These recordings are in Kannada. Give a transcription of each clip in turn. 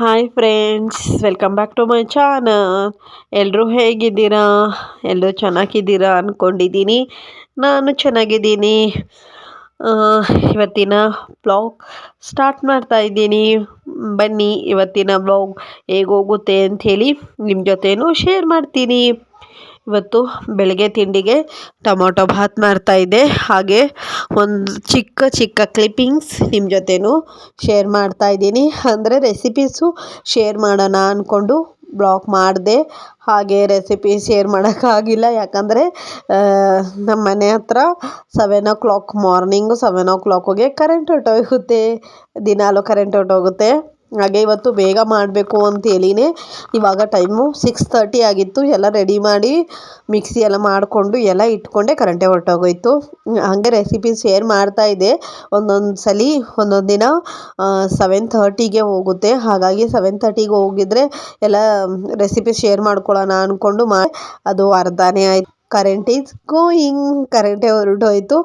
Hi friends welcome back to my channel ಎಲ್ಲರೂ ಹೇಗಿದ್ದೀರಾ? ಎಲ್ಲರೂ ಚೆನ್ನಾಗಿದ್ದೀರಾ ಅಂದ್ಕೊಂಡಿದ್ದೀನಿ ನಾನು ಚೆನ್ನಾಗಿದ್ದೀನಿ. ಇವತ್ತಿನ ಬ್ಲಾಗ್ ಸ್ಟಾರ್ಟ್ ಮಾಡ್ತಾ ಇದ್ದೀನಿ. ಬನ್ನಿ, ಇವತ್ತಿನ ಬ್ಲಾಗ್ ಹೇಗೋಗುತ್ತೆ ಅಂಥೇಳಿ ನಿಮ್ಮ ಜೊತೆನೂ ಶೇರ್ ಮಾಡ್ತೀನಿ. ಇವತ್ತು ಬೆಳಗ್ಗೆ ತಿಂಡಿಗೆ ಟೊಮೊಟೊ ಭಾತ್ ಮಾಡ್ತಾ ಇದ್ದೆ. ಹಾಗೆ ಒಂದು ಚಿಕ್ಕ ಚಿಕ್ಕ ಕ್ಲಿಪ್ಪಿಂಗ್ಸ್ ನಿಮ್ಮ ಜೊತೆನೂ ಶೇರ್ ಮಾಡ್ತಾ ಇದ್ದೀನಿ. ಅಂದರೆ ರೆಸಿಪೀಸು ಶೇರ್ ಮಾಡೋಣ ಅಂದ್ಕೊಂಡು ಬ್ಲಾಕ್ ಮಾಡಿದೆ. ಹಾಗೆ ರೆಸಿಪಿ ಶೇರ್ ಮಾಡೋಕ್ಕಾಗಿಲ್ಲ ಯಾಕಂದರೆ ನಮ್ಮ ಮನೆ ಹತ್ರ seven o'clock morning seven ಓ ಕ್ಲಾಕಿಗೆ ಕರೆಂಟ್ ಹೊರ್ಟೋಗುತ್ತೆ ದಿನಾಲೂ ಕರೆಂಟ್ ಹೊರ್ಟೋಗುತ್ತೆ ಹಾಗೆ ಇವತ್ತು ಬೇಗ ಮಾಡಬೇಕು ಅಂತೇಳಿನೇ ಇವಾಗ ಟೈಮು ಸಿಕ್ಸ್ ತರ್ಟಿ ಆಗಿತ್ತು, ಎಲ್ಲ ರೆಡಿ ಮಾಡಿ ಮಿಕ್ಸಿ ಎಲ್ಲ ಮಾಡಿಕೊಂಡು ಎಲ್ಲ ಇಟ್ಕೊಂಡೆ ಕರೆಂಟೇ ಹೊರಟೋಗೋಯ್ತು. ಹಾಗೆ ರೆಸಿಪಿ ಶೇರ್ ಮಾಡ್ತಾ ಇದ್ದೆ. ಒಂದೊಂದು ಸಲ ಒಂದೊಂದು ದಿನ ಸೆವೆನ್ ಥರ್ಟಿಗೆ ಹೋಗುತ್ತೆ. ಹಾಗಾಗಿ ಸೆವೆನ್ ತರ್ಟಿಗೆ ಹೋಗಿದ್ರೆ ಎಲ್ಲ ರೆಸಿಪಿ ಶೇರ್ ಮಾಡ್ಕೊಳ್ಳೋಣ ಅಂದ್ಕೊಂಡು ಮಾ, ಅದು ಅರ್ಧನೇ ಆಯ್ತು. ಕರೆಂಟ್ ಈಸ್ ಗೋಯಿಂಗ್ ಕರೆಂಟೇ ಹೊರಟೋಯ್ತು.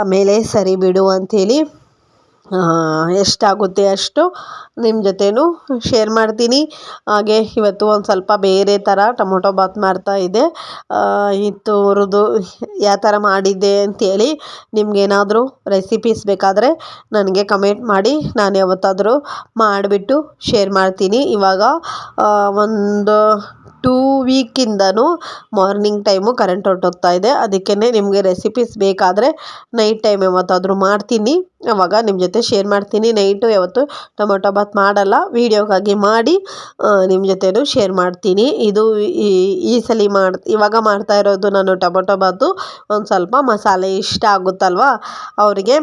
ಆಮೇಲೆ ಸರಿ ಬಿಡು ಅಂಥೇಳಿ ಎಷ್ಟಾಗುತ್ತೆ ಅಷ್ಟು ನಿಮ್ಮ ಜೊತೆನೂ ಶೇರ್ ಮಾಡ್ತೀನಿ. ಹಾಗೆ ಇವತ್ತು ಒಂದು ಸ್ವಲ್ಪ ಬೇರೆ ಥರ ಟೊಮೊಟೊ ಬಾತ್ ಮಾಡ್ತಾ ಇದ್ದೆ. ಇತ್ತು ಹುರಿದು ಯಾವ ಥರ ಮಾಡಿದ್ದೆ ಅಂತೇಳಿ ನಿಮಗೇನಾದರೂ ರೆಸಿಪೀಸ್ ಬೇಕಾದರೆ ನನಗೆ ಕಮೆಂಟ್ ಮಾಡಿ. ನಾನು ಯಾವತ್ತಾದರೂ ಮಾಡಿಬಿಟ್ಟು ಶೇರ್ ಮಾಡ್ತೀನಿ. ಇವಾಗ ಒಂದು ಟೂ ವೀಕಿಂದನೂ ಮಾರ್ನಿಂಗ್ ಟೈಮು ಕರೆಂಟ್ ಹೊರ್ಟೋಗ್ತಾ ಇದೆ. ಅದಕ್ಕೇ ನಿಮಗೆ ರೆಸಿಪೀಸ್ ಬೇಕಾದರೆ ನೈಟ್ ಟೈಮ್ ಯಾವತ್ತಾದರೂ ಮಾಡ್ತೀನಿ. ಅವಾಗ ನಿಮ್ಮ ಜೊತೆ ಶೇರ್ ಮಾಡ್ತೀನಿ. ನೈಟು ಯಾವತ್ತು ಟೊಮೊಟೊ ಬಾತ್ ಮಾಡಲ್ಲ. ವೀಡಿಯೋಗಾಗಿ ಮಾಡಿ ನಿಮ್ಮ ಜೊತೆನೂ ಶೇರ್ ಮಾಡ್ತೀನಿ. ಇದು ಈ ಸಲ ಮಾಡಿ, ಇವಾಗ ಮಾಡ್ತಾ ಇರೋದು ನಾನು ಟೊಮೊಟೊ ಬಾತು. ಒಂದು ಸ್ವಲ್ಪ ಮಸಾಲೆ ಇಷ್ಟ ಆಗುತ್ತಲ್ವ? ಅವರಿಗೆ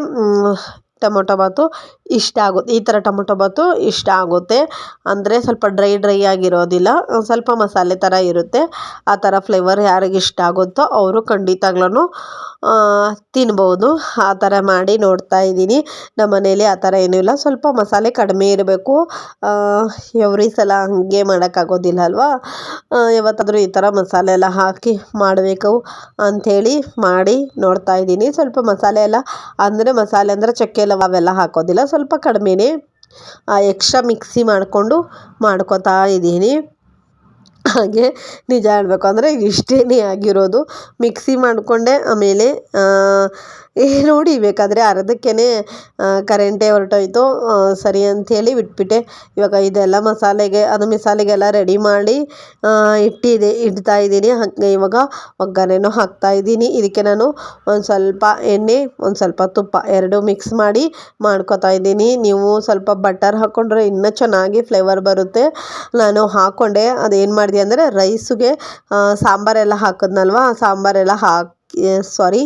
ಟೊಮೊಟೊ ಬಾತು ಇಷ್ಟ ಆಗುತ್ತೆ. ಈ ಥರ ಟೊಮೊಟೊ ಬಾತು ಇಷ್ಟ ಆಗುತ್ತೆ. ಅಂದರೆ ಸ್ವಲ್ಪ ಡ್ರೈ ಡ್ರೈ ಆಗಿರೋದಿಲ್ಲ. ಸ್ವಲ್ಪ ಮಸಾಲೆ ಥರ ಇರುತ್ತೆ. ಆ ಥರ ಫ್ಲೇವರ್ ಯಾರಿಗೆ ಇಷ್ಟ ಆಗುತ್ತೋ ಅವರು ಖಂಡಿತಾಗ್ಲೂ ತಿನ್ಬೋದು. ಆ ಥರ ಮಾಡಿ ನೋಡ್ತಾ ಇದ್ದೀನಿ. ನಮ್ಮ ಮನೇಲಿ ಆ ಥರ ಏನೂ ಇಲ್ಲ. ಸ್ವಲ್ಪ ಮಸಾಲೆ ಕಡಿಮೆ ಇರಬೇಕು. ಎವ್ರಿ ಸಲ ಹಾಗೆ ಮಾಡೋಕ್ಕಾಗೋದಿಲ್ಲ ಅಲ್ವಾ? ಯಾವತ್ತಾದರೂ ಈ ಥರ ಮಸಾಲೆ ಎಲ್ಲ ಹಾಕಿ ಮಾಡಬೇಕು ಅಂಥೇಳಿ ಮಾಡಿ ನೋಡ್ತಾ ಇದ್ದೀನಿ. ಸ್ವಲ್ಪ ಮಸಾಲೆ ಎಲ್ಲ, ಅಂದರೆ ಮಸಾಲೆ ಅಂದರೆ ಚಕ್ಕೆ ಲವ ಅವೆಲ್ಲ ಹಾಕೋದಿಲ್ಲ. ಸ್ವಲ್ಪ ಕಡಿಮೆನೇ ಎಕ್ಸ್ಟ್ರಾ ಮಿಕ್ಸಿ ಮಾಡಿಕೊಂಡು ಮಾಡ್ಕೊತಾ ಇದ್ದೀನಿ. ಹಾಗೆ ನಿಜ ಹೇಳಬೇಕು ಅಂದರೆ ಇಷ್ಟೇ ಆಗಿರೋದು. ಮಿಕ್ಸಿ ಮಾಡಿಕೊಂಡೆ ಆಮೇಲೆ ನೋಡಿ, ಬೇಕಾದರೆ ಅರ್ಧಕ್ಕೇ ಕರೆಂಟೇ ಹೊರಟೋಯ್ತು. ಸರಿ ಅಂಥೇಳಿ ಬಿಟ್ಬಿಟ್ಟೆ. ಇವಾಗ ಇದೆಲ್ಲ ಮಸಾಲೆಗೆ, ಅದು ಮಸಾಲೆಗೆಲ್ಲ ರೆಡಿ ಮಾಡಿ ಇಟ್ಟಿದೆ, ಇಡ್ತಾ ಇದ್ದೀನಿ. ಹಾಗೆ ಇವಾಗ ಒಗ್ಗರಣೆನೂ ಹಾಕ್ತಾ ಇದ್ದೀನಿ. ಇದಕ್ಕೆ ನಾನು ಒಂದು ಸ್ವಲ್ಪ ಎಣ್ಣೆ, ಒಂದು ಸ್ವಲ್ಪ ತುಪ್ಪ, ಎರಡು ಮಿಕ್ಸ್ ಮಾಡಿ ಮಾಡ್ಕೊತಾ ಇದ್ದೀನಿ. ನೀವು ಸ್ವಲ್ಪ ಬಟರ್ ಹಾಕ್ಕೊಂಡ್ರೆ ಇನ್ನೂ ಚೆನ್ನಾಗಿ ಫ್ಲೇವರ್ ಬರುತ್ತೆ. ನಾನು ಹಾಕ್ಕೊಂಡೆ ಅದೇನು ಮಾಡಿದೆ ಅಂದರೆ ರೈಸಿಗೆ ಸಾಂಬಾರೆಲ್ಲ ಹಾಕಿದ್ನಲ್ವ? ಸಾಂಬಾರೆಲ್ಲ ಹಾಕಿ ಸಾರಿ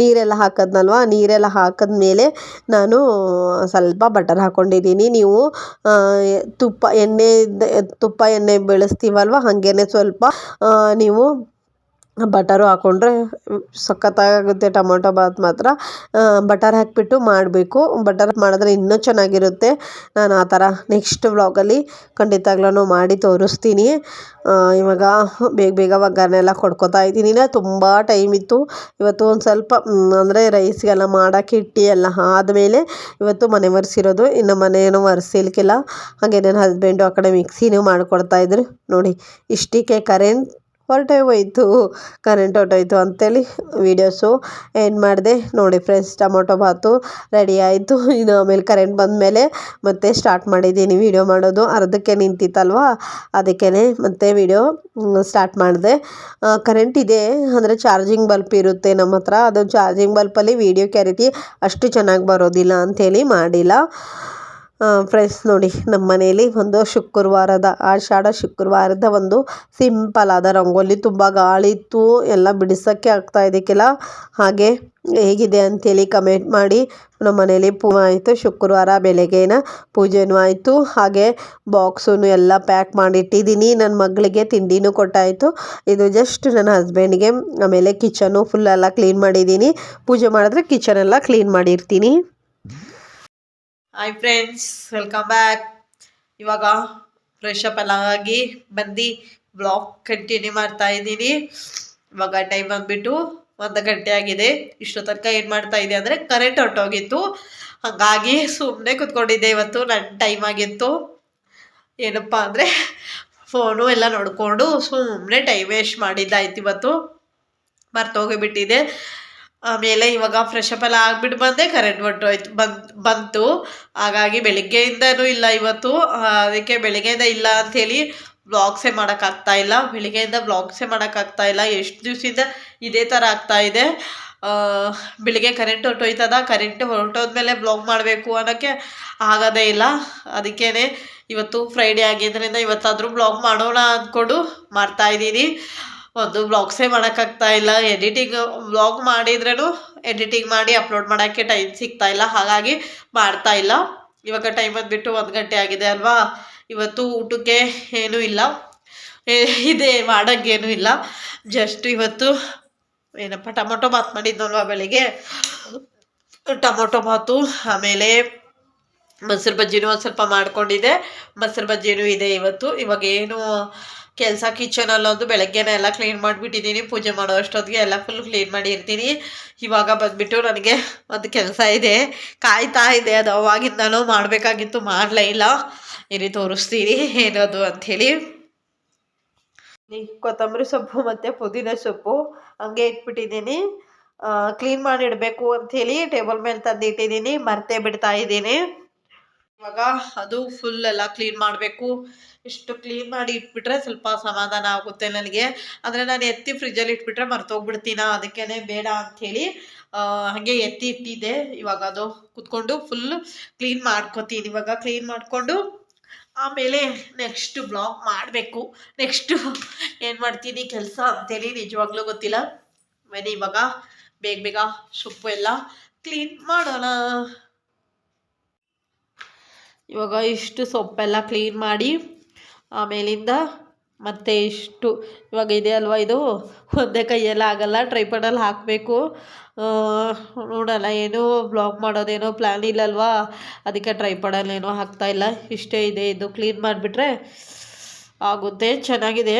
ನೀರೆಲ್ಲ ಹಾಕಿದ್ನಲ್ವ? ನೀರೆಲ್ಲ ಹಾಕಿದ್ಮೇಲೆ ನಾನು ಸ್ವಲ್ಪ ಬಟರ್ ಹಾಕ್ಕೊಂಡಿದ್ದೀನಿ ನೀವು ತುಪ್ಪ ಎಣ್ಣೆ ತುಪ್ಪ ಎಣ್ಣೆ ಬೆಳೆಸ್ತೀವಲ್ವ? ಹಾಗೇನೆ ಸ್ವಲ್ಪ ನೀವು ಬಟರು ಹಾಕ್ಕೊಂಡ್ರೆ ಸಖತ್ತಾಗುತ್ತೆ ಟೊಮೊಟೊ ಬಾತ್ ಮಾತ್ರ. ಬಟರ್ ಹಾಕಿಬಿಟ್ಟು ಮಾಡಬೇಕು. ಬಟರ್ ಮಾಡಿದ್ರೆ ಇನ್ನೂ ಚೆನ್ನಾಗಿರುತ್ತೆ. ನಾನು ಆ ಥರ ನೆಕ್ಸ್ಟ್ ವ್ಲಾಗಲ್ಲಿ ಖಂಡಿತಗ್ಲೂ ಮಾಡಿ ತೋರಿಸ್ತೀನಿ. ಇವಾಗ ಬೇಗ ಬೇಗ ಒಗ್ಗರಣೆ ಎಲ್ಲ ಕೊಡ್ಕೊತಾ ಇದ್ದೀನಿ. ತುಂಬ ಟೈಮ್ ಇತ್ತು. ಇವತ್ತು ಒಂದು ಸ್ವಲ್ಪ ಅಂದರೆ ರೈಸ್ಗೆಲ್ಲ ಮಾಡೋಕ್ಕೆ ಇಟ್ಟು ಎಲ್ಲ ಆದಮೇಲೆ ಇವತ್ತು ಮನೆ ಒರೆಸಿರೋದು. ಇನ್ನು ಮನೇನೂ ಒರೆಸಿಲ್ಕಿಲ್ಲ. ಹಾಗೆ ನನ್ನ ಹಸ್ಬೆಂಡು ಆ ಕಡೆ ಮಿಕ್ಸಿನೂ ಮಾಡಿಕೊಡ್ತಾಯಿದ್ರು ನೋಡಿ ಇಷ್ಟಕ್ಕೆ ಕರೆಂಟ್ ಹೊರಟೇ ಹೋಯ್ತು ಕರೆಂಟ್ ಹೊರ್ಟೋಯ್ತು ಅಂತೇಳಿ ವೀಡಿಯೋಸು ಏನು ಮಾಡಿದೆ. ನೋಡಿ ಫ್ರೆಂಡ್ಸ್ ಟೊಮೊಟೊ ಬಾತು ರೆಡಿ ಆಯಿತು. ಇದು ಆಮೇಲೆ ಕರೆಂಟ್ ಬಂದ ಮೇಲೆ ಮತ್ತೆ ಸ್ಟಾರ್ಟ್ ಮಾಡಿದ್ದೀನಿ ವೀಡಿಯೋ ಮಾಡೋದು. ಅರ್ಧಕ್ಕೆ ನಿಂತಿತ್ತಲ್ವ? ಅದಕ್ಕೇ ಮತ್ತೆ ವೀಡಿಯೋ ಸ್ಟಾರ್ಟ್ ಮಾಡಿದೆ. ಕರೆಂಟ್ ಇದೆ, ಅಂದರೆ ಚಾರ್ಜಿಂಗ್ ಬಲ್ಪ್ ಇರುತ್ತೆ ನಮ್ಮ ಹತ್ರ. ಅದು ಚಾರ್ಜಿಂಗ್ ಬಲ್ಪಲ್ಲಿ ವೀಡಿಯೋ ಕ್ಯಾರಿಟಿ ಅಷ್ಟು ಚೆನ್ನಾಗಿ ಬರೋದಿಲ್ಲ ಅಂಥೇಳಿ ಮಾಡಿಲ್ಲ. ಫ್ರೆಂಡ್ಸ್ ನೋಡಿ ನಮ್ಮ ಮನೆಯಲ್ಲಿ ಒಂದು ಶುಕ್ರವಾರದ, ಆಷಾಢ ಶುಕ್ರವಾರದ ಒಂದು ಸಿಂಪಲ್ ಆದ ರಂಗೋಲಿ ತುಂಬ ಗಾಳಿ ಇತ್ತು, ಎಲ್ಲ ಬಿಡಿಸೋಕ್ಕೆ ಆಗ್ತಾ ಇದಕ್ಕೆಲ್ಲ ಹಾಗೆ ಹೇಗಿದೆ ಅಂತೇಳಿ ಕಮೆಂಟ್ ಮಾಡಿ ನಮ್ಮ ಮನೇಲಿ ಪೂ ಆಯಿತು, ಶುಕ್ರವಾರ ಬೆಳಗ್ಗೆನ ಪೂಜೆನೂ ಆಯಿತು, ಹಾಗೆ ಬಾಕ್ಸೂ ಎಲ್ಲ ಪ್ಯಾಕ್ ಮಾಡಿಟ್ಟಿದ್ದೀನಿ ನನ್ನ ಮಗಳಿಗೆ ತಿಂಡಿನೂ ಕೊಟ್ಟಾಯಿತು, ಇದು ಜಸ್ಟ್ ನನ್ನ ಹಸ್ಬೆಂಡ್ಗೆ ಆಮೇಲೆ ಕಿಚನು ಫುಲ್ ಎಲ್ಲ ಕ್ಲೀನ್ ಮಾಡಿದ್ದೀನಿ, ಪೂಜೆ ಮಾಡಿದ್ರೆ ಕಿಚನೆಲ್ಲ ಕ್ಲೀನ್ ಮಾಡಿರ್ತೀನಿ. ಹಾಯ್ ಫ್ರೆಂಡ್ಸ್ ವೆಲ್ಕಮ್ ಬ್ಯಾಕ್ ಇವಾಗ ಫ್ರೆಶ್ ಅಪ್ ಎಲ್ಲ ಆಗಿ ಬಂದು ಬ್ಲಾಗ್ ಕಂಟಿನ್ಯೂ ಮಾಡ್ತಾ ಇದ್ದೀನಿ. ಇವಾಗ ಟೈಮ್ ಬಂದುಬಿಟ್ಟು ಒಂದು ಗಂಟೆ ಆಗಿದೆ. ಇಷ್ಟೋ ತನಕ ಏನು ಮಾಡ್ತಾ ಇದೆ ಅಂದರೆ ಕರೆಂಟ್ ಹೊರ್ಟೋಗಿತ್ತು. ಹಾಗಾಗಿ ಸುಮ್ಮನೆ ಕುತ್ಕೊಂಡಿದ್ದೆ ಇವತ್ತು ನನ್ನ ಟೈಮ್ ಆಗಿತ್ತು. ಏನಪ್ಪ ಅಂದರೆ ಫೋನು ಎಲ್ಲ ನೋಡಿಕೊಂಡು ಸುಮ್ಮನೆ ಟೈಮ್ ವೇಸ್ಟ್ ಮಾಡಿದ್ದಾಯ್ತು ಇವತ್ತು. ಮರ್ತೋಗಿಬಿಟ್ಟಿದೆ. ಆಮೇಲೆ ಇವಾಗ ಫ್ರೆಶ್ ಅಪ್ ಎಲ್ಲ ಆಗ್ಬಿಟ್ಟು ಬಂದೆ ಕರೆಂಟ್ ಹೊರ್ಟೋಯ್ತು ಬಂದು, ಬಂತು. ಹಾಗಾಗಿ ಬೆಳಿಗ್ಗೆಯಿಂದನೂ ಇಲ್ಲ ಇವತ್ತು. ಅದಕ್ಕೆ ಬೆಳಿಗ್ಗೆಯಿಂದ ಇಲ್ಲ ಅಂಥೇಳಿ ಬ್ಲಾಗ್ಸೇ ಮಾಡೋಕ್ಕಾಗ್ತಾ ಇಲ್ಲ. ಬೆಳಿಗ್ಗೆಯಿಂದ ಬ್ಲಾಗ್ಸೇ ಮಾಡೋಕ್ಕಾಗ್ತಾ ಇಲ್ಲ. ಎಷ್ಟು ದಿವಸದಿಂದ ಇದೇ ಥರ ಆಗ್ತಾ ಇದೆ. ಬೆಳಿಗ್ಗೆ ಕರೆಂಟ್ ಹೊರಟೋಯ್ತದ? ಕರೆಂಟ್ ಹೊರಟೋದ್ಮೇಲೆ ಬ್ಲಾಗ್ ಮಾಡಬೇಕು ಅನ್ನೋಕ್ಕೆ ಆಗೋದೇ ಇಲ್ಲ. ಅದಕ್ಕೇ ಇವತ್ತು ಫ್ರೈಡೇ ಆಗಿದ್ದರಿಂದ ಇವತ್ತಾದರೂ ಬ್ಲಾಗ್ ಮಾಡೋಣ ಅಂದ್ಕೊಂಡು ಮಾಡ್ತಾಯಿದ್ದೀನಿ ಒಂದು ಬ್ಲಾಗ್ಸೇ ಮಾಡೋಕ್ಕಾಗ್ತಾ ಇಲ್ಲ. ಎಡಿಟಿಂಗ್ ಬ್ಲಾಗ್ ಮಾಡಿದ್ರೂ ಎಡಿಟಿಂಗ್ ಮಾಡಿ ಅಪ್ಲೋಡ್ ಮಾಡೋಕ್ಕೆ ಟೈಮ್ ಸಿಗ್ತಾ ಇಲ್ಲ. ಹಾಗಾಗಿ ಮಾಡ್ತಾ ಇಲ್ಲ. ಇವಾಗ ಟೈಮ್ ಬಂದುಬಿಟ್ಟು ಒಂದು ಗಂಟೆ ಆಗಿದೆ ಅಲ್ವಾ? ಇವತ್ತು ಊಟಕ್ಕೆ ಏನೂ ಇಲ್ಲ. ಇದೆ ಮಾಡೋಕ್ಕೇನೂ ಇಲ್ಲ. ಜಸ್ಟ್ ಇವತ್ತು ಏನಪ್ಪ, ಟೊಮೊಟೊ ಬಾತ್ ಮಾಡಿದ್ನಲ್ವಾ ಬೆಳಿಗ್ಗೆ? ಟೊಮೊಟೊ ಬಾತು, ಆಮೇಲೆ ಮೊಸರು ಬಜ್ಜಿನೂ ಒಂದು ಸ್ವಲ್ಪ ಮಾಡ್ಕೊಂಡಿದ್ದೆ. ಮೊಸರು ಬಜ್ಜಿನೂ ಇದೆ ಇವತ್ತು. ಇವಾಗ ಏನು ಕೆಲಸ ಕಿಚನಲ್ಲೊಂದು ಬೆಳಗ್ಗೆನೇ ಎಲ್ಲ ಕ್ಲೀನ್ ಮಾಡಿಬಿಟ್ಟಿದ್ದೀನಿ ಪೂಜೆ ಮಾಡೋ ಅಷ್ಟೊತ್ತಿಗೆ ಎಲ್ಲ ಫುಲ್ ಕ್ಲೀನ್ ಮಾಡಿರ್ತೀನಿ ಇವಾಗ ಬಂದುಬಿಟ್ಟು ನನಗೆ ಒಂದು ಕೆಲಸ ಇದೆ, ಕಾಯ್ತಾ ಇದೆ. ಅದು ಅವಾಗಿಂದನೂ ಮಾಡಬೇಕಾಗಿತ್ತು, ಮಾಡಲೇ ಇಲ್ಲ. ಇರಿ ತೋರಿಸ್ತೀನಿ ಏನದು ಅಂಥೇಳಿ. ಕೊತ್ತಂಬರಿ ಸೊಪ್ಪು ಮತ್ತು ಪುದೀನ ಸೊಪ್ಪು ಹಂಗೆ ಇಟ್ಬಿಟ್ಟಿದ್ದೀನಿ ಕ್ಲೀನ್ ಮಾಡಿ ಇಡಬೇಕು ಅಂಥೇಳಿ ಟೇಬಲ್ ಮೇಲೆ ತಂದು ಇಟ್ಟಿದ್ದೀನಿ ಮರ್ತೇ ಬಿಡ್ತಾ ಇದ್ದೀನಿ. ಇವಾಗ ಅದು ಫುಲ್ ಎಲ್ಲ ಕ್ಲೀನ್ ಮಾಡಬೇಕು. ಇಷ್ಟು ಕ್ಲೀನ್ ಮಾಡಿ ಇಟ್ಬಿಟ್ರೆ ಸ್ವಲ್ಪ ಸಮಾಧಾನ ಆಗುತ್ತೆ ನನಗೆ. ಅಂದರೆ ನಾನು ಎತ್ತಿ ಫ್ರಿಜ್ಜಲ್ಲಿ ಇಟ್ಬಿಟ್ರೆ ಮರ್ತೋಗ್ಬಿಡ್ತೀನ ಅದಕ್ಕೇ ಬೇಡ ಅಂಥೇಳಿ ಹಾಗೆ ಎತ್ತಿ ಇಟ್ಟಿದ್ದೆ. ಇವಾಗ ಅದು ಕುತ್ಕೊಂಡು ಫುಲ್ ಕ್ಲೀನ್ ಮಾಡ್ಕೋತೀನಿ. ಇವಾಗ ಕ್ಲೀನ್ ಮಾಡಿಕೊಂಡು ಆಮೇಲೆ ನೆಕ್ಸ್ಟ್ ಬ್ಲಾಗ್ ಮಾಡಬೇಕು. ನೆಕ್ಸ್ಟು ಏನು ಮಾಡ್ತೀನಿ, ಕೆಲಸ ಅಂತೇಳಿ ನಿಜವಾಗ್ಲೂ ಗೊತ್ತಿಲ್ಲ. ಮೇಲೆ ಇವಾಗ ಬೇಗ ಬೇಗ ಸೊಪ್ಪು ಎಲ್ಲ ಕ್ಲೀನ್ ಮಾಡೋಣ. ಇವಾಗ ಇಷ್ಟು ಸೊಪ್ಪೆಲ್ಲ ಕ್ಲೀನ್ ಮಾಡಿ ಆಮೇಲಿಂದ ಮತ್ತೆ ಇಷ್ಟು. ಇವಾಗ ಇದೆ ಅಲ್ವಾ ಇದು? ಒಂದೇ ಕೈಯೆಲ್ಲ ಆಗಲ್ಲ ಟ್ರೈಪಡಲ್ಲಿ ಹಾಕಬೇಕು. ನೋಡೋಣ, ಏನೂ ಬ್ಲಾಗ್ ಮಾಡೋದೇನೋ ಪ್ಲ್ಯಾನ್ ಇಲ್ಲಲ್ವಾ? ಅದಕ್ಕೆ ಟ್ರೈಪಡಲ್ಲಿ ಏನೋ ಹಾಕ್ತಾಯಿಲ್ಲ ಇಷ್ಟೇ ಇದೆ, ಇದು ಕ್ಲೀನ್ ಮಾಡಿಬಿಟ್ರೆ ಆಗುತ್ತೆ. ಚೆನ್ನಾಗಿದೆ.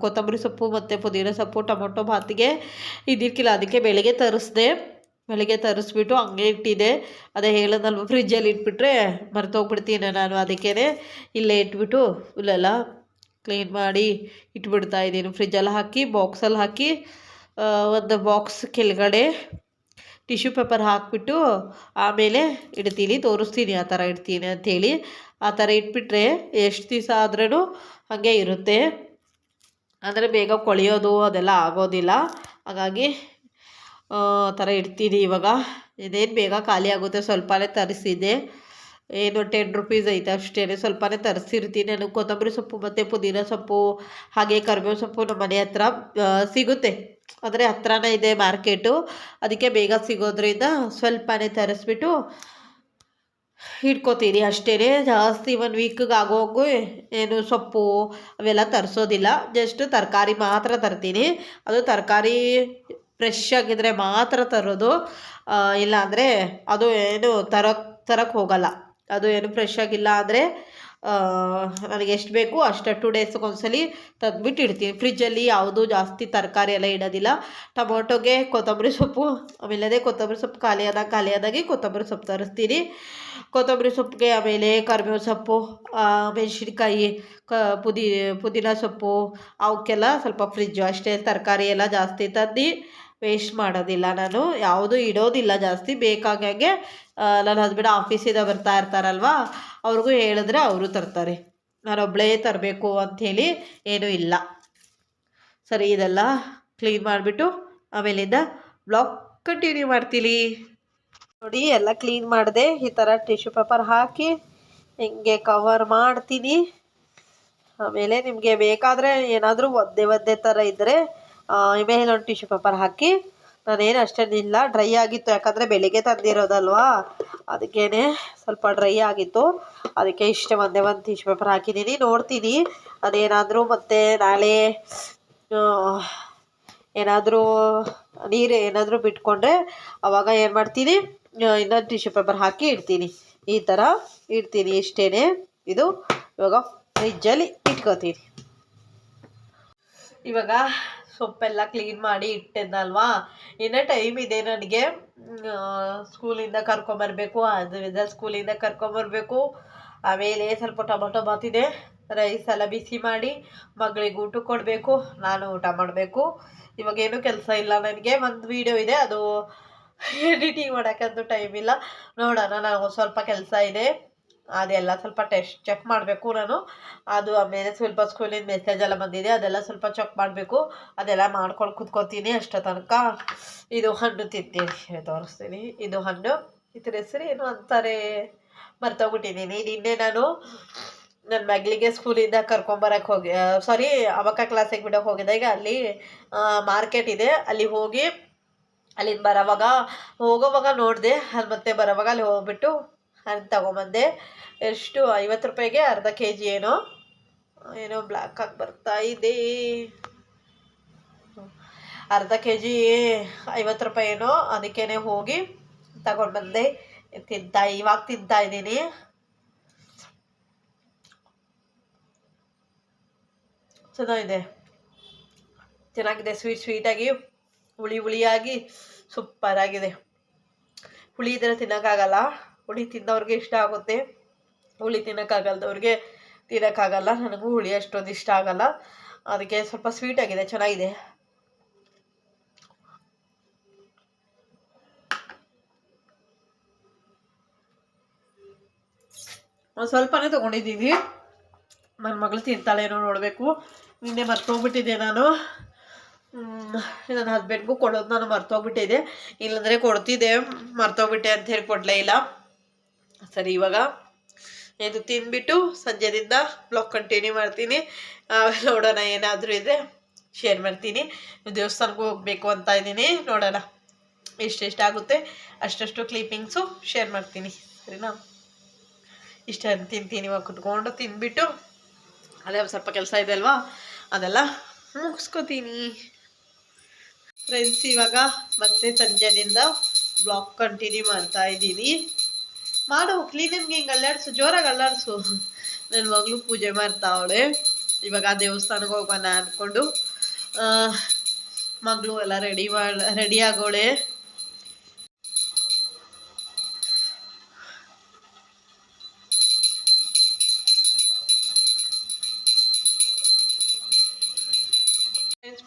ಕೊತ್ತಂಬರಿ ಸೊಪ್ಪು ಮತ್ತು ಪುದೀನ ಸೊಪ್ಪು, ಟೊಮೊಟೊ ಭಾತಿಗೆ ಇದಿರ್ಕಿಲ್ಲ. ಅದಕ್ಕೆ ಬೆಳಗ್ಗೆ ತರಿಸ್ದೆ. ಬೆಳಗ್ಗೆ ತರಿಸ್ಬಿಟ್ಟು ಹಂಗೆ ಇಟ್ಟಿದ್ದೆ ಅದೇ ಹೇಳೋದಲ್ವ ಫ್ರಿಜ್ಜಲ್ಲಿ ಇಟ್ಬಿಟ್ರೆ ಮರ್ತೋಗ್ಬಿಡ್ತೀನಿ ನಾನು ಅದಕ್ಕೇ ಇಲ್ಲೇ ಇಟ್ಬಿಟ್ಟು ಇಲ್ಲೆಲ್ಲ ಕ್ಲೀನ್ ಮಾಡಿ ಇಟ್ಬಿಡ್ತಾ ಇದ್ದೀನಿ. ಫ್ರಿಜ್ಜಲ್ಲಿ ಹಾಕಿ ಬಾಕ್ಸಲ್ಲಿ ಹಾಕಿ ಒಂದು ಬಾಕ್ಸ್ ಕೆಳಗಡೆ ಟಿಶ್ಯೂ ಪೇಪರ್ ಹಾಕಿಬಿಟ್ಟು ಆಮೇಲೆ ಇಡ್ತೀನಿ, ತೋರಿಸ್ತೀನಿ ಆ ಥರ ಇಡ್ತೀನಿ ಅಂಥೇಳಿ. ಆ ಥರ ಇಟ್ಬಿಟ್ರೆ ಎಷ್ಟು ದಿವಸ ಆದ್ರೂ ಹಾಗೆ ಇರುತ್ತೆ. ಅಂದರೆ ಬೇಗ ಕೊಳೆಯೋದು ಅದೆಲ್ಲ ಆಗೋದಿಲ್ಲ. ಹಾಗಾಗಿ ಥರ ಇಡ್ತೀನಿ ಇವಾಗ. ಇದೇನು ಬೇಗ ಖಾಲಿ ಆಗುತ್ತೆ ಸ್ವಲ್ಪನೇ ತರಿಸಿದ್ದೆ ಏನು ಟೆನ್ ರುಪೀಸ್ ಐತೆ ಅಷ್ಟೇ ಸ್ವಲ್ಪನೇ ತರಿಸಿರ್ತೀನಿ. ನಾನು ಕೊತ್ತಂಬರಿ ಸೊಪ್ಪು ಮತ್ತು ಪುದೀನ ಸೊಪ್ಪು, ಹಾಗೆ ಕರಿಬೇವು ಸೊಪ್ಪು ನಮ್ಮ ಮನೆ ಹತ್ರ ಸಿಗುತ್ತೆ. ಅಂದರೆ ಹತ್ರನೇ ಇದೆ ಮಾರ್ಕೆಟು. ಅದಕ್ಕೆ ಬೇಗ ಸಿಗೋದ್ರಿಂದ ಸ್ವಲ್ಪನೇ ತರಿಸ್ಬಿಟ್ಟು ಇಟ್ಕೋತೀನಿ ಅಷ್ಟೇ ಜಾಸ್ತಿ ಒಂದು ವೀಕ್ಗೆ ಆಗೋಗು ಏನು ಸೊಪ್ಪು ಅವೆಲ್ಲ ತರಿಸೋದಿಲ್ಲ. ಜಸ್ಟ್ ತರಕಾರಿ ಮಾತ್ರ ತರ್ತೀನಿ. ಅದು ತರಕಾರಿ ಫ್ರೆಶ್ ಆಗಿದ್ರೆ ಮಾತ್ರ ತರೋದು. ಇಲ್ಲಾಂದ್ರೆ ಅದು ಏನು ತರಕ್ಕೆ ತರಕ್ಕೆ ಹೋಗಲ್ಲ. ಅದು ಏನು ಫ್ರೆಶ್ ಆಗಿಲ್ಲ ಅಂದರೆ ನನಗೆ ಎಷ್ಟು ಬೇಕು ಅಷ್ಟು ಟು ಡೇಸ್ಗೆ ಒಂದ್ಸಲಿ ತಂದ್ಬಿಟ್ಟು ಇಡ್ತೀನಿ. ಫ್ರಿಜ್ಜಲ್ಲಿ ಯಾವುದು ಜಾಸ್ತಿ ತರಕಾರಿ ಎಲ್ಲ ಇಡೋದಿಲ್ಲ. ಟೊಮೊಟೊಗೆ ಕೊತ್ತಂಬರಿ ಸೊಪ್ಪು ಆಮೇಲೆ ಕೊತ್ತಂಬರಿ ಸೊಪ್ಪು ಖಾಲಿ ಆದಾಗ ಕೊತ್ತಂಬರಿ ಸೊಪ್ಪು ತರಿಸ್ತೀನಿ. ಕೊತ್ತಂಬರಿ ಸೊಪ್ಪಿಗೆ ಆಮೇಲೆ ಕರಿಬೇವು ಸೊಪ್ಪು ಮೆಣಸಿನ್ಕಾಯಿ, ಕ, ಪುದಿ, ಪುದೀನ ಸೊಪ್ಪು, ಅವಕ್ಕೆಲ್ಲ ಸ್ವಲ್ಪ ಫ್ರಿಜ್ಜು ಅಷ್ಟೇ ತರಕಾರಿ ಎಲ್ಲ ಜಾಸ್ತಿ ತಂದು ವೇಸ್ಟ್ ಮಾಡೋದಿಲ್ಲ ನಾನು, ಯಾವುದೂ ಇಡೋದಿಲ್ಲ ಜಾಸ್ತಿ. ಬೇಕಾಗಂಗೆ ನನ್ನ ಹಸ್ಬೆಂಡ್ ಆಫೀಸಿಂದ ಬರ್ತಾ ಇರ್ತಾರಲ್ವ, ಅವ್ರಿಗೂ ಹೇಳಿದ್ರೆ ಅವರು ತರ್ತಾರೆ. ನಾನೊಬ್ಬಳೇ ತರಬೇಕು ಅಂಥೇಳಿ ಏನೂ ಇಲ್ಲ. ಸರಿ, ಇದೆಲ್ಲ ಕ್ಲೀನ್ ಮಾಡಿಬಿಟ್ಟು ಆಮೇಲಿಂದ ಬ್ಲಾಕ್ ಕಂಟಿನ್ಯೂ ಮಾಡ್ತೀನಿ. ನೋಡಿ, ಎಲ್ಲ ಕ್ಲೀನ್ ಮಾಡಿದೆ. ಈ ಥರ ಟಿಶ್ಯೂ ಪೇಪರ್ ಹಾಕಿ ಹಿಂಗೆ ಕವರ್ ಮಾಡ್ತೀನಿ. ಆಮೇಲೆ ನಿಮಗೆ ಬೇಕಾದರೆ ಏನಾದರೂ ಒದ್ದೆ ಒದ್ದೆ ಥರ ಇದ್ದರೆ ಮೇಲೆ ಒಂದು ಟಿಶ್ಯೂ ಪೇಪರ್ ಹಾಕಿ. ನಾನೇನು ಅಷ್ಟೇನಿಲ್ಲ ಡ್ರೈ ಆಗಿತ್ತು, ಯಾಕಂದರೆ ಬೆಳಿಗ್ಗೆ ತಂದಿರೋದಲ್ವಾ? ಅದಕ್ಕೇ ಸ್ವಲ್ಪ ಡ್ರೈ ಆಗಿತ್ತು. ಅದಕ್ಕೆ ಇಷ್ಟೇ ಒಂದೇ ಒಂದು ಟಿಶ್ಯೂ ಪೇಪರ್ ಹಾಕಿದ್ದೀನಿ. ನೋಡ್ತೀನಿ, ಅದೇನಾದರೂ ಮತ್ತೆ ನಾಳೆ ಏನಾದರೂ ನೀರು ಏನಾದರೂ ಬಿಟ್ಕೊಂಡ್ರೆ ಅವಾಗ ಏನು ಮಾಡ್ತೀನಿ ಇನ್ನೊಂದು ಟಿಶ್ಯೂ ಪೇಪರ್ ಹಾಕಿ ಇಡ್ತೀನಿ. ಈ ಥರ ಇಡ್ತೀನಿ ಇಷ್ಟೇ ಇದು ಇವಾಗ ಫ್ರಿಜ್ಜಲ್ಲಿ ಇಟ್ಕೋತೀನಿ. ಇವಾಗ ಸೊಪ್ಪೆಲ್ಲ ಕ್ಲೀನ್ ಮಾಡಿ ಇಟ್ಟಿದ್ದಲ್ವಾ ಇನ್ನೂ ಟೈಮ್ ಇದೆ ನನಗೆ. ಸ್ಕೂಲಿಂದ ಕರ್ಕೊಂಬರ್ಬೇಕು ಅದರಿಂದ ಸ್ಕೂಲಿಂದ ಕರ್ಕೊಂಬರ್ಬೇಕು. ಆಮೇಲೆ ಸ್ವಲ್ಪ ಟೊಮೊಟೊ ಬಾತಿದೆ ರೈಸ್ ಎಲ್ಲ ಬಿಸಿ ಮಾಡಿ ಮಗಳಿಗೆ ಊಟ ಕೊಡಬೇಕು, ನಾನು ಊಟ ಮಾಡಬೇಕು. ಇವಾಗೇನು ಕೆಲಸ ಇಲ್ಲ ನನಗೆ, ಒಂದು ವೀಡಿಯೋ ಇದೆ, ಅದು ಎಡಿಟಿಂಗ್ ಮಾಡೋಕ್ಕಂತೂ ಟೈಮ್ ಇಲ್ಲ. ನೋಡೋಣ ನಾವು ಸ್ವಲ್ಪ ಕೆಲಸ ಇದೆ. ಅದೆಲ್ಲ ಸ್ವಲ್ಪ ಟೆಸ್ಟ್ ಚೆಕ್ ಮಾಡಬೇಕು ನಾನು. ಅದು ಆಮೇಲೆ ಸ್ವಲ್ಪ ಸ್ಕೂಲಿನ ಮೆಸೇಜ್ ಎಲ್ಲ ಬಂದಿದೆ, ಅದೆಲ್ಲ ಸ್ವಲ್ಪ ಚೆಕ್ ಮಾಡಬೇಕು. ಅದೆಲ್ಲ ಮಾಡ್ಕೊಂಡು ಕುತ್ಕೋತೀನಿ ಅಷ್ಟೋ ತನಕ. ಇದು ಹಣ್ಣು ತಿಂತೀನಿ. ತೋರಿಸ್ತೀನಿ. ಇದು ಹಣ್ಣು. ಇದ್ರ ಹೆಸರು ಏನು ಅಂತಾರೆ? ಮರ್ತೋಗ್ಬಿಟ್ಟಿದ್ದೀನಿ. ನಿನ್ನೆ ನಾನು ನನ್ನ ಮಗಳಿಗೆ ಸ್ಕೂಲಿಂದ ಕರ್ಕೊಂಬರಕ್ಕೆ ಹೋಗಿ ಸಾರಿ ಅವಕ್ಕ ಕ್ಲಾಸಿಗೆ ಬಿಡೋಕೆ ಹೋಗಿದ್ದೆ. ಅಲ್ಲಿ ಮಾರ್ಕೆಟ್ ಇದೆ. ಅಲ್ಲಿ ಹೋಗಿ, ಅಲ್ಲಿಂದ ಬರೋವಾಗ, ಹೋಗೋವಾಗ ನೋಡಿದೆ. ಅಲ್ಲಿ ಮತ್ತೆ ಬರೋವಾಗ ಅಲ್ಲಿ ಹೋಗ್ಬಿಟ್ಟು ಹಣ್ಣು ತಗೊಂಬಂದೆ. ಎಷ್ಟು? ಐವತ್ತು ರೂಪಾಯಿಗೆ ಅರ್ಧ ಕೆ ಜಿ ಏನೋ. ಏನೋ ಬ್ಲ್ಯಾಕ್ ಆಗಿ ಬರ್ತಾ ಇದೆ. ಅರ್ಧ ಕೆ ಜಿ ಐವತ್ತು ರೂಪಾಯಿ ಏನೋ. ಅದಕ್ಕೇನೆ ಹೋಗಿ ತಗೊಂಡು ಬಂದೆ ತಿಂತ, ಇವಾಗ ತಿಂತಾ ಇದ್ದೀನಿ. ಚೆನ್ನಾಗಿದೆ. ಚೆನ್ನಾಗಿದೆ. ಸ್ವೀಟ್, ಸ್ವೀಟಾಗಿ ಹುಳಿ, ಹುಳಿಯಾಗಿ ಸೂಪರಾಗಿದೆ. ಹುಳಿ ಇದ್ರೆ ತಿನ್ನೋಕ್ಕಾಗಲ್ಲ. ಹುಳಿ ತಿನ್ನೋರಿಗೆ ಇಷ್ಟ ಆಗುತ್ತೆ. ಹುಳಿ ತಿನ್ನೋಕ್ಕಾಗಲ್ದವ್ರಿಗೆ ತಿನ್ನೋಕ್ಕಾಗಲ್ಲ. ನನಗೂ ಹುಳಿ ಅಷ್ಟೊಂದು ಇಷ್ಟ ಆಗಲ್ಲ. ಅದಕ್ಕೆ ಸ್ವಲ್ಪ ಸ್ವೀಟಾಗಿದೆ ಚೆನ್ನಾಗಿದೆ. ಒಂದು ಸ್ವಲ್ಪನೇ ತೊಗೊಂಡಿದ್ದೀನಿ ನನ್ನ ಮಗಳು ತಿಂತಾಳೇನೋ ನೋಡಬೇಕು. ನಿನ್ನೆ ಮರ್ತೋಗ್ಬಿಟ್ಟಿದ್ದೆ ನಾನು. ನನ್ನ ಹಸ್ಬೆಂಡ್ಗೂ ಕೊಡೋದು ನಾನು ಮರ್ತೋಗ್ಬಿಟ್ಟಿದ್ದೆ ಇಲ್ಲಾಂದರೆ ಕೊಡ್ತಿದ್ದೆ. ಮರ್ತೋಗ್ಬಿಟ್ಟೆ ಅಂತ ಹೇಳಿ ಕೊಡಲೇ ಇಲ್ಲ. ಸರಿ, ಇವಾಗ ಇದು ತಿನ್ಬಿಟ್ಟು ಸಂಜೆದಿಂದ ಬ್ಲಾಗ್ ಕಂಟಿನ್ಯೂ ಮಾಡ್ತೀನಿ. ನೋಡೋಣ ಏನಾದರೂ ಇದೆ ಶೇರ್ ಮಾಡ್ತೀನಿ. ದೇವಸ್ಥಾನಕ್ಕೂ ಹೋಗಬೇಕು ಅಂತ ಇದ್ದೀನಿ. ನೋಡೋಣ ಎಷ್ಟೆಷ್ಟಾಗುತ್ತೆ ಅಷ್ಟಷ್ಟು ಕ್ಲಿಪ್ಪಿಂಗ್ಸು ಶೇರ್ ಮಾಡ್ತೀನಿ. ಸರಿನಾ? ಇಷ್ಟ ತಿಂತೀನಿ ಇವಾಗ ಕುತ್ಕೊಂಡು, ತಿಂದ್ಬಿಟ್ಟು ಅದೇ ಸ್ವಲ್ಪ ಕೆಲಸ ಇದೆ ಅಲ್ವಾ? ಅದೆಲ್ಲ ಮುಗಿಸ್ಕೋತೀನಿ. ಫ್ರೆಂಡ್ಸ್ ಇವಾಗ ಮತ್ತೆ ಸಂಜೆದಿಂದ ಬ್ಲಾಗ್ ಕಂಟಿನ್ಯೂ ಮಾಡ್ತಾ ಇದ್ದೀನಿ. ಮಾಡು ಕ್ಲೀನಿಂಗ್ ಹಿಂಗೆ ಅಲ್ಲಾಡ್ಸು, ಜೋರಾಗಿ ಅಲ್ಲಾಡ್ಸು. ನನ್ನ ಮಗಳು ಪೂಜೆ ಮಾಡ್ತಾವಳೆ. ಇವಾಗ ಆ ದೇವಸ್ಥಾನಕ್ಕೆ ಹೋಗೋಣ ಅಂದ್ಕೊಂಡು ಮಗಳು ಎಲ್ಲ ರೆಡಿ ಮಾಡ ರೆಡಿ ಆಗೋಳೆ.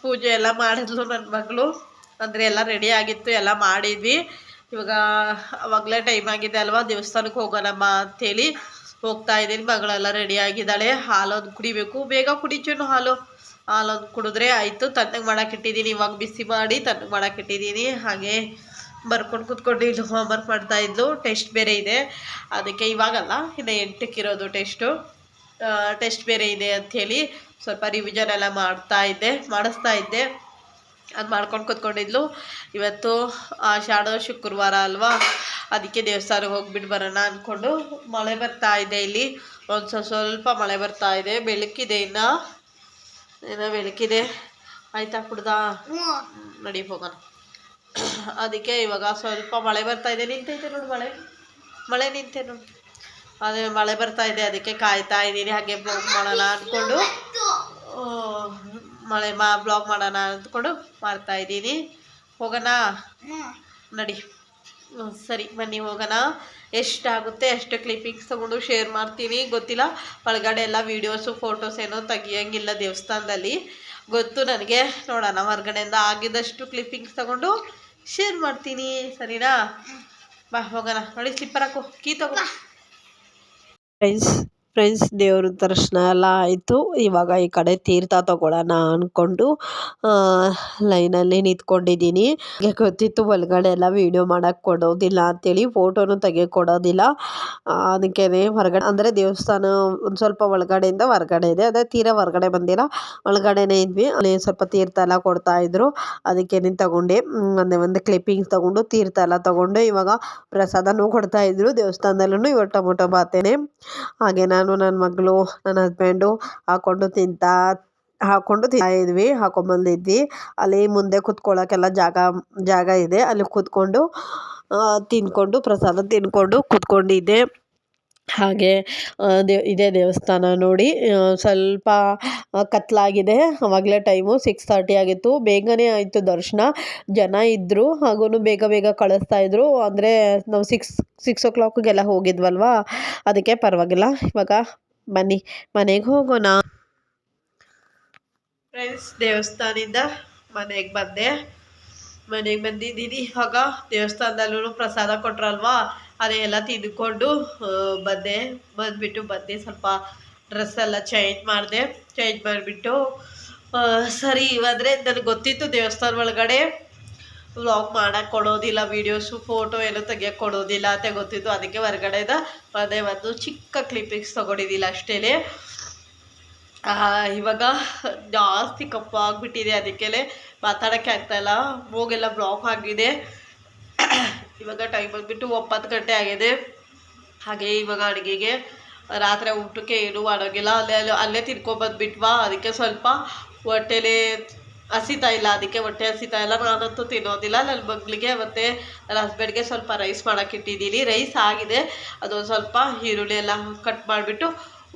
ಪೂಜೆ ಎಲ್ಲ ಮಾಡಿದ್ಲು ನನ್ನ ಮಗಳು. ಅಂದರೆ ಎಲ್ಲ ರೆಡಿ ಆಗಿತ್ತು, ಎಲ್ಲ ಮಾಡಿದ್ವಿ. ಇವಾಗ ಅವಾಗಲೇ ಟೈಮ್ ಆಗಿದೆ ಅಲ್ವಾ? ದೇವಸ್ಥಾನಕ್ಕೆ ಹೋಗೋಣಮ್ಮ ಅಂಥೇಳಿ ಹೋಗ್ತಾ ಇದ್ದೀನಿ. ಮಗಳೆಲ್ಲ ರೆಡಿ ಆಗಿದ್ದಾಳೆ. ಹಾಲೊಂದು ಕುಡಿಬೇಕು. ಬೇಗ ಕುಡಿಚೂನು ಹಾಲು. ಹಾಲೊಂದು ಕುಡಿದ್ರೆ ಆಯಿತು. ತಣ್ಣಗೆ ಮಾಡಕ್ಕೆ ಇಟ್ಟಿದ್ದೀನಿ. ಇವಾಗ ಬಿಸಿ ಮಾಡಿ ತಣ್ಣಗೆ ಮಾಡೋಕ್ಕಿಟ್ಟಿದ್ದೀನಿ ಹಾಗೆ ಬರ್ಕೊಂಡು ಕೂತ್ಕೊಂಡು ಇಲ್ಲಿ ಹೋಮ್ವರ್ಕ್ ಮಾಡ್ತಾಯಿದ್ಲು ಟೆಸ್ಟ್ ಬೇರೆ ಇದೆ. ಅದಕ್ಕೆ ಇವಾಗಲ್ಲ. ಇನ್ನು ಎಂಟಕ್ಕಿರೋದು ಟೆಸ್ಟು ಟೆಸ್ಟ್ ಬೇರೆ ಇದೆ ಅಂಥೇಳಿ ಸ್ವಲ್ಪ ರಿವಿಷನ್ ಎಲ್ಲ ಮಾಡ್ತಾ ಇದ್ದೆ. ಮಾಡಿಸ್ತಾ ಇದ್ದೆ. ಅದು ಮಾಡ್ಕೊಂಡು ಕೂತ್ಕೊಂಡಿದ್ಲು. ಇವತ್ತು ಆಷಾಢ ಶುಕ್ರವಾರ ಅಲ್ವಾ? ಅದಕ್ಕೆ ದೇವಸ್ಥಾನಕ್ಕೆ ಹೋಗ್ಬಿಟ್ಟು ಬರೋಣ ಅಂದ್ಕೊಂಡು ಮಳೆ ಬರ್ತಾ ಇದೆ ಇಲ್ಲಿ. ಒಂದು ಸ್ವಲ್ಪ ಸ್ವಲ್ಪ ಮಳೆ ಬರ್ತಾ ಇದೆ. ಬೆಳಕಿದೆ ಇನ್ನು. ಏನೋ ಬೆಳಕಿದೆ. ಆಯ್ತಾ ಕುಡ್ದ? ನಡಿ ಹೋಗೋಣ. ಅದಕ್ಕೆ ಇವಾಗ ಸ್ವಲ್ಪ ಮಳೆ ಬರ್ತಾ ಇದೆ. ನಿಂತೈತೆ ನೋಡಿ ಮಳೆ. ಮಳೆ ನಿಂತೆ ನೋಡು. ಅದೇ ಮಳೆ ಬರ್ತಾ ಇದೆ. ಅದಕ್ಕೆ ಕಾಯ್ತಾ ಇದ್ದೀನಿ. ಹಾಗೆ ಮಾಡೋಣ ಅಂದ್ಕೊಂಡು ಮಳೆ ಮಾ ಬ್ಲಾಗ್ ಮಾಡೋಣ ಅಂದ್ಕೊಂಡು ಮಾಡ್ತಾ ಇದ್ದೀನಿ. ಹೋಗೋಣ? ನಡಿ. ಸರಿ ಬನ್ನಿ ಹೋಗೋಣ. ಎಷ್ಟಾಗುತ್ತೆ ಅಷ್ಟು ಕ್ಲಿಪ್ಪಿಂಗ್ಸ್ ತೊಗೊಂಡು ಶೇರ್ ಮಾಡ್ತೀನಿ. ಗೊತ್ತಿಲ್ಲ ಒಳಗಡೆ ಎಲ್ಲ ವೀಡಿಯೋಸು ಫೋಟೋಸ್ ಏನೋ ತೆಗಿಯೋಂಗಿಲ್ಲ ದೇವಸ್ಥಾನದಲ್ಲಿ. ಗೊತ್ತು ನನಗೆ. ನೋಡೋಣ ಹೊರಗಡೆಯಿಂದ ಆಗಿದ್ದಷ್ಟು ಕ್ಲಿಪ್ಪಿಂಗ್ಸ್ ತೊಗೊಂಡು ಶೇರ್ ಮಾಡ್ತೀನಿ. ಸರಿನಾ? ಬಾ ಹೋಗೋಣ. ನೋಡಿ ಸ್ಲಿಪ್ಪರ್ ಹಾಕು. ಕೀ ತಗೋ. ಫ್ರೆಂಡ್ಸ್ ಫ್ರೆಂಡ್ಸ್, ದೇವ್ರ ದರ್ಶನ ಎಲ್ಲ ಆಯಿತು. ಇವಾಗ ಈ ಕಡೆ ತೀರ್ಥ ತಗೊಳ್ಳೋಣ ಅಂದ್ಕೊಂಡು ಲೈನಲ್ಲಿ ನಿಂತ್ಕೊಂಡಿದ್ದೀನಿ. ಗೊತ್ತಿತ್ತು ಒಳಗಡೆ ಎಲ್ಲ ವೀಡಿಯೋ ಮಾಡೋಕ್ಕೆ ಕೊಡೋದಿಲ್ಲ ಅಂತೇಳಿ ಫೋಟೋನು ತೆಗೆ ಕೊಡೋದಿಲ್ಲ ಅದಕ್ಕೆ ಹೊರಗಡೆ, ಅಂದರೆ ದೇವಸ್ಥಾನ ಒಂದು ಸ್ವಲ್ಪ ಒಳಗಡೆಯಿಂದ ಹೊರಗಡೆ ಇದೆ. ಅದೇ ತೀರಾ ಹೊರಗಡೆ ಬಂದಿಲ್ಲ, ಒಳಗಡೆನೇ ಇದ್ವಿ. ಅಲ್ಲಿ ಸ್ವಲ್ಪ ತೀರ್ಥ ಎಲ್ಲ ಕೊಡ್ತಾಯಿದ್ರು ಅದಕ್ಕೆ ಅದಕ್ಕೇನೆ ತಗೊಂಡೆ. ಒಂದೇ ಒಂದು ಕ್ಲಿಪ್ಪಿಂಗ್ಸ್ ತಗೊಂಡು ತೀರ್ಥ ಎಲ್ಲ ತಗೊಂಡು, ಇವಾಗ ಪ್ರಸಾದನೂ ಕೊಡ್ತಾಯಿದ್ರು ದೇವಸ್ಥಾನದಲ್ಲೂ ಇವಾಗ ಟೊಮೊಟೊ ಬಾತೇನೆ. ಹಾಗೆ ನಾನು ನನ್ನ ಮಗಳು ನನ್ನ ಹಸ್ಬೆಂಡು ಹಾಕ್ಕೊಂಡು ತಿಂತಾ ಹಾಕ್ಕೊಂಡು ತಿಂತಾ ಇದ್ವಿ, ಹಾಕೊಂಬಂದಿದ್ವಿ. ಅಲ್ಲಿ ಮುಂದೆ ಕುತ್ಕೊಳ್ಳೋಕ್ಕೆಲ್ಲ ಜಾಗ ಜಾಗ ಇದೆ. ಅಲ್ಲಿ ಕೂತ್ಕೊಂಡು ತಿಂದ್ಕೊಂಡು ಪ್ರಸಾದ ತಿಂದ್ಕೊಂಡು ಕೂತ್ಕೊಂಡಿದ್ದೆ. ಹಾಗೆ ದೇ, ಇದೇ ದೇವಸ್ಥಾನ ನೋಡಿ ಸ್ವಲ್ಪ ಕತ್ತಲಾಗಿದೆ ಆವಾಗಲೇ ಟೈಮು ಸಿಕ್ಸ್ ತರ್ಟಿ ಆಗಿತ್ತು. ಬೇಗನೆ ಆಯಿತು ದರ್ಶನ. ಜನ ಇದ್ದರು ಹಾಗೂ ಬೇಗ ಬೇಗ ಕಳಿಸ್ತಾ ಇದ್ದರು ಅಂದರೆ ನಾವು ಸಿಕ್ಸ್ ಸಿಕ್ಸ್ ಓ ಕ್ಲಾಕಿಗೆಲ್ಲ ಹೋಗಿದ್ವಲ್ವಾ? ಅದಕ್ಕೆ ಪರವಾಗಿಲ್ಲ. ಇವಾಗ ಬನ್ನಿ, ಮನೆಗೆ ಹೋಗೋಣ. ಫ್ರೆಂಡ್ಸ್ ದೇವಸ್ಥಾನದಿಂದ ಮನೆಗೆ ಬಂದೆ. ಮನೆಗೆ ಬಂದಿದ್ದೀನಿ. ಇವಾಗ ದೇವಸ್ಥಾನದಲ್ಲೂ ಪ್ರಸಾದ ಕೊಟ್ರಲ್ವಾ? ಅದೇ ಎಲ್ಲ ತಿಂದ್ಕೊಂಡು ಬಂದೆ. ಬಂದುಬಿಟ್ಟು ಬಂದೆ, ಸ್ವಲ್ಪ ಡ್ರೆಸ್ ಎಲ್ಲ ಚೇಂಜ್ ಮಾಡಿದೆ. ಚೇಂಜ್ ಮಾಡಿಬಿಟ್ಟು ಸರಿ ಇವಾದರೆ ನನಗೆ ಗೊತ್ತಿತ್ತು ದೇವಸ್ಥಾನ ಒಳಗಡೆ. ವ್ಲಾಗ್ ಮಾಡೋಕ್ಕೆ ಕೊಡೋದಿಲ್ಲ ವೀಡಿಯೋಸು ಫೋಟೋ ಎಲ್ಲ ತೆಗಿಯೋಕ್ಕೆ ಕೊಡೋದಿಲ್ಲ ಅಂತ ಗೊತ್ತಿತ್ತು. ಅದಕ್ಕೆ ಹೊರಗಡೆದ ಅದೇ ಒಂದು ಚಿಕ್ಕ ಕ್ಲಿಪ್ಪಿಂಗ್ಸ್ ತೊಗೊಂಡಿದ್ದಿಲ್ಲ ಅಷ್ಟೇ ಇವಾಗ ಜಾಸ್ತಿ ಕಪ್ಪು ಆಗಿಬಿಟ್ಟಿದೆ ಅದಕ್ಕೆ ಮಾತಾಡೋಕ್ಕೆ ಆಗ್ತಾಯಿಲ್ಲ ಮೂಗೆಲ್ಲ ಬ್ಲಾಕ್ ಆಗಿದೆ. ಇವಾಗ ಟೈಮ್ ಬಂದುಬಿಟ್ಟು ಒಂಬತ್ತು ಗಂಟೆ ಆಗಿದೆ. ಹಾಗೆ ಇವಾಗ ಅಡುಗೆಗೆ ರಾತ್ರಿ ಊಟಕ್ಕೆ ಏನೂ ಮಾಡೋಂಗಿಲ್ಲ. ಅಲ್ಲೇ ಅಲ್ಲೇ ಅಲ್ಲೇ ತಿನ್ಕೊಂಬಂದ್ಬಿಟ್ವಾ ಅದಕ್ಕೆ ಸ್ವಲ್ಪ ಹೊಟ್ಟೆಲಿ ಹಸಿತಾ ಇಲ್ಲ. ಅದಕ್ಕೆ ಹೊಟ್ಟೆ ಹಸಿತಾ ಇಲ್ಲ. ನಾನಂತೂ ತಿನ್ನೋದಿಲ್ಲ. ನನ್ನ ಮಗಳಿಗೆ ಮತ್ತು ನನ್ನ ಹಸ್ಬೆಂಡ್ಗೆ ಸ್ವಲ್ಪ ರೈಸ್ ಮಾಡೋಕ್ಕಿಟ್ಟಿದ್ದೀನಿ ರೈಸ್ ಆಗಿದೆ. ಅದೊಂದು ಸ್ವಲ್ಪ ಈರುಳ್ಳಿ ಎಲ್ಲ ಕಟ್ ಮಾಡಿಬಿಟ್ಟು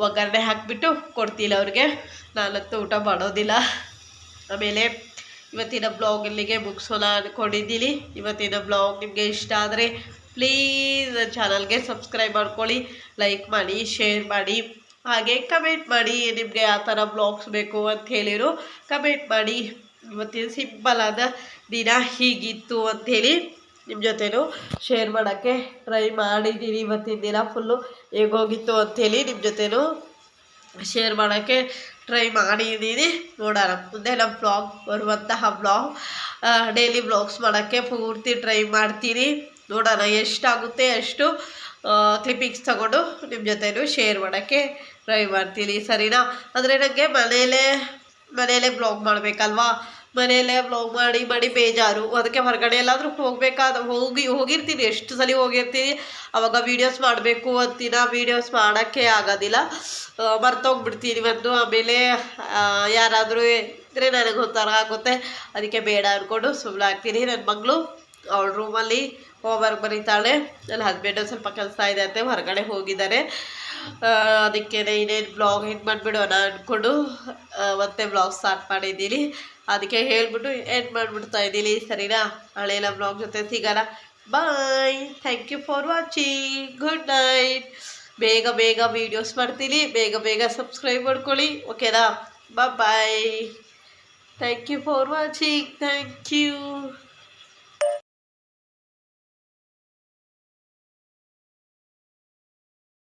ಒಗ್ಗರಣೆ ಹಾಕಿಬಿಟ್ಟು ಕೊಡ್ತೀನಿ ಅವ್ರಿಗೆ. ನಾನಂತೂ ಊಟ ಮಾಡೋದಿಲ್ಲ. ಆಮೇಲೆ ಇವತ್ತಿನ ಬ್ಲಾಗ್ ಇಲ್ಲಿಗೆ ಮುಗಿಸೋಣ ಅಂದ್ಕೊಂಡಿದ್ದೀನಿ ಇವತ್ತಿನ ಬ್ಲಾಗ್ ನಿಮಗೆ ಇಷ್ಟ ಆದರೆ ಪ್ಲೀಸ್ ನನ್ನ ಚಾನಲ್ಗೆ ಸಬ್ಸ್ಕ್ರೈಬ್ ಮಾಡ್ಕೊಳ್ಳಿ ಲೈಕ್ ಮಾಡಿ ಶೇರ್ ಮಾಡಿ, ಹಾಗೆ ಕಮೆಂಟ್ ಮಾಡಿ ನಿಮಗೆ ಆ ಥರ ಬ್ಲಾಗ್ಸ್ ಬೇಕು ಅಂತ ಹೇಳಿರು. ಕಮೆಂಟ್ ಮಾಡಿ, ಇವತ್ತಿನ ಸಿಂಪಲ್ ಆದ ದಿನ ಹೀಗಿತ್ತು ಅಂಥೇಳಿ ನಿಮ್ಮ ಜೊತೆನೂ ಶೇರ್ ಮಾಡೋಕ್ಕೆ ಟ್ರೈ ಮಾಡಿದ್ದೀನಿ ಇವತ್ತಿನ ದಿನ ಫುಲ್ಲು ಹೇಗೋಗಿತ್ತು ಅಂಥೇಳಿ ನಿಮ್ಮ ಜೊತೆನೂ ಶೇರ್ ಮಾಡೋಕ್ಕೆ ಟ್ರೈ ಮಾಡಿದ್ದೀನಿ ನೋಡೋಣ. ಮುಂದೆ ನಮ್ಮ ಬ್ಲಾಗ್ ಬರುವಂತಹ ಬ್ಲಾಗ್ ಡೈಲಿ ಬ್ಲಾಗ್ಸ್ ಮಾಡೋಕ್ಕೆ ಪೂರ್ತಿ ಟ್ರೈ ಮಾಡ್ತೀನಿ. ನೋಡೋಣ ಎಷ್ಟಾಗುತ್ತೆ ಅಷ್ಟು ಕ್ಲಿಪ್ಪಿಂಗ್ಸ್ ತಗೊಂಡು ನಿಮ್ಮ ಜೊತೆನೂ ಶೇರ್ ಮಾಡೋಕ್ಕೆ ಟ್ರೈ ಮಾಡ್ತೀನಿ. ಸರಿನಾ? ಅಂದರೆ ನನಗೆ ಮನೆಯಲ್ಲೇ ಮನೆಯಲ್ಲೇ ಬ್ಲಾಗ್ ಮಾಡಬೇಕಲ್ವಾ? ಮನೆಯಲ್ಲೇ ಬ್ಲಾಗ್ ಮಾಡಿ ಮಾಡಿ ಬೇಜಾರು, ಅದಕ್ಕೆ ಹೊರಗಡೆ ಎಲ್ಲಾದರೂ ಹೋಗಬೇಕಾದ, ಹೋಗಿ, ಹೋಗಿರ್ತೀನಿ, ಎಷ್ಟು ಸಲ ಹೋಗಿರ್ತೀನಿ, ಅವಾಗ ವೀಡಿಯೋಸ್ ಮಾಡಬೇಕು ಅಂತಿನ ವೀಡಿಯೋಸ್ ಮಾಡೋಕ್ಕೆ ಆಗೋದಿಲ್ಲ. ಮರ್ತೋಗ್ಬಿಡ್ತೀನಿ ಒಂದು ಆಮೇಲೆ ಯಾರಾದರೂ ಇದ್ದರೆ ನನಗೆ ಒಂಥರ ಆಗುತ್ತೆ. ಅದಕ್ಕೆ ಬೇಡ ಅಂದ್ಕೊಂಡು ಸುಮ್ಮನೆ ಆಗ್ತೀನಿ. ನನ್ನ ಮಗಳು ಅವಳ ರೂಮಲ್ಲಿ ಹೋಮ್ವರ್ಕ್ ಬರೀತಾಳೆ. ನನ್ನ ಹಸ್ಬೆಂಡು ಸ್ವಲ್ಪ ಕೆಲಸ ಇದೆ ಅಂತ, ಹೊರಗಡೆ ಹೋಗಿದ್ದಾರೆ. ಅದಕ್ಕೆ ಇನ್ನೇನು ಬ್ಲಾಗ್ ಹಿಂಗೆ ಮಾಡಿಬಿಡೋಣ ಅಂದ್ಕೊಂಡು ಮತ್ತೆ ಬ್ಲಾಗ್ ಸ್ಟಾರ್ಟ್ ಮಾಡಿದ್ದೀನಿ. ಅದಕ್ಕೆ ಹೇಳ್ಬಿಟ್ಟು ಎಂಡ್ ಮಾಡಿಬಿಡ್ತಾ ಇದ್ದೀನಿ ಸರಿನಾ? ಹಳೆಯ ಬ್ಲಾಗ್ ಜೊತೆ ಸಿಗೋಣ. Bye thank you for watching good night ಬೇಗ ಬೇಗ ವೀಡಿಯೋಸ್ ಮಾಡ್ತೀನಿ. ಬೇಗ ಬೇಗ ಸಬ್ಸ್ಕ್ರೈಬ್ ಮಾಡ್ಕೊಳ್ಳಿ. ಓಕೆನಾ bye thank you for watching thank you